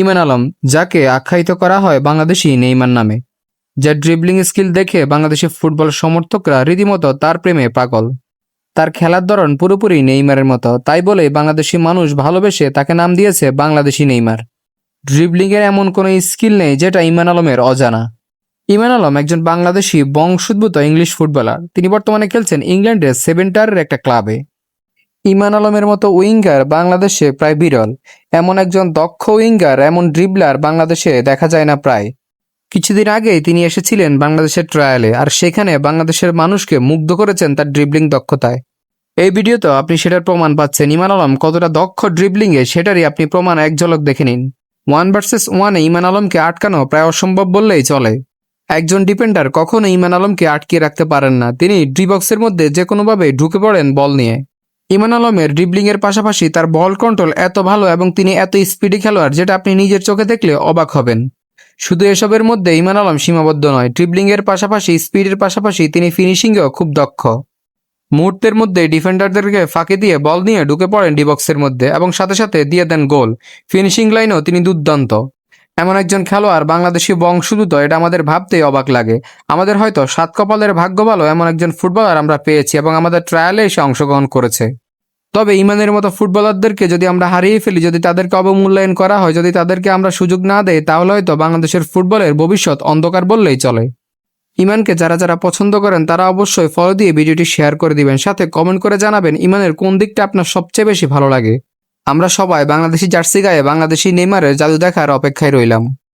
ইমান আলম, যাকে আখ্যায়িত করা হয় বাংলাদেশি নেইমার নামে। যার ড্রিবলিং স্কিল দেখে বাংলাদেশি ফুটবল সমর্থকরা রীতিমতো তার প্রেমে পাগল। তার খেলার ধরন পুরোপুরি নেইমারের মতো, তাই বলে বাংলাদেশি মানুষ ভালোবেসে তাকে নাম দিয়েছে বাংলাদেশি নেইমার। ড্রিবলিংয়ের এমন কোনো স্কিল নেই যেটা ইমান আলমের অজানা। ইমান আলম একজন বাংলাদেশি বংশোদ্ভূত ইংলিশ ফুটবলার। তিনি বর্তমানে খেলছেন ইংল্যান্ডের সেভেন্টারের একটা ক্লাবে। ইমান আলমের মতো উইঙ্গার বাংলাদেশে প্রায় বিরল। এমন একজন দক্ষ উইঙ্গার, এমন ড্রিবলার বাংলাদেশে দেখা যায় না প্রায়। কিছুদিন আগেই তিনি এসেছিলেন বাংলাদেশের ট্রায়ালে, আর সেখানে বাংলাদেশের মানুষকে মুগ্ধ করেছেন তার ড্রিবলিং দক্ষতায়। এই ভিডিওতে আপনি সেটার প্রমাণ পাচ্ছেন। ইমান আলম কতটা দক্ষ ড্রিবলিংয়ে সেটারই আপনি প্রমাণ এক ঝলক দেখে নিন। ওয়ান ভার্সেস ওয়ানে ইমান আলমকে আটকানো প্রায় অসম্ভব বললেই চলে। একজন ডিফেন্ডার কখনো ইমান আলমকে আটকিয়ে রাখতে পারেন না। তিনি ড্রিবক্সের মধ্যে যে কোনোভাবে ঢুকে পড়েন বল নিয়ে। ইমান আলমের ড্রিবলিংয়ের পাশাপাশি তার বল কন্ট্রোল এত ভালো এবং তিনি এত স্পিডি খেলোয়াড় যেটা আপনি নিজের চোখে দেখলে অবাক হবেন। শুধু এসবের মধ্যে ইমান আলম সীমাবদ্ধ নয় ড্রিবলিংয়ের পাশাপাশি স্পিডের পাশাপাশি তিনি ফিনিশিংয়েও খুব দক্ষ। মুহূর্তের মধ্যে ডিফেন্ডারদেরকে ফাঁকি দিয়ে বল নিয়ে ঢুকে পড়েন ডিবক্সের মধ্যে এবং সাথে সাথে দিয়ে দেন গোল। ফিনিশিং লাইনেও তিনি দুর্দান্ত। এমন একজন খেলোয়াড় বাংলাদেশি বংশোদ্ভূত, এটা আমাদের ভাবতেই অবাক লাগে। আমাদের হয়তো সাত কপালের ভাগ্য ভালো এমন একজন ফুটবলার আমরা পেয়েছি এবং আমাদের ট্রায়ালে এসে অংশগ্রহণ করেছে। তবে ইমানের মতো ফুটবলারদেরকে যদি আমরা হারিয়ে ফেলি, যদি তাদেরকে অবমূল্যায়ন করা হয়, যদি তাদেরকে আমরা সুযোগ না দেই, তাহলে হয়তো বাংলাদেশের ফুটবলের ভবিষ্যৎ অন্ধকার বললেই চলে। ইমানকে যারা যারা পছন্দ করেন, তারা অবশ্যই ফলো দিয়ে ভিডিওটি শেয়ার করে দিবেন। সাথে কমেন্ট করে জানাবেন, ইমানের কোন দিকটা আপনার সবচেয়ে বেশি ভালো লাগে। আমরা সবাই বাংলাদেশি জার্সি গায়ে বাংলাদেশি নেইমারের জাদু দেখার অপেক্ষায় রইলাম।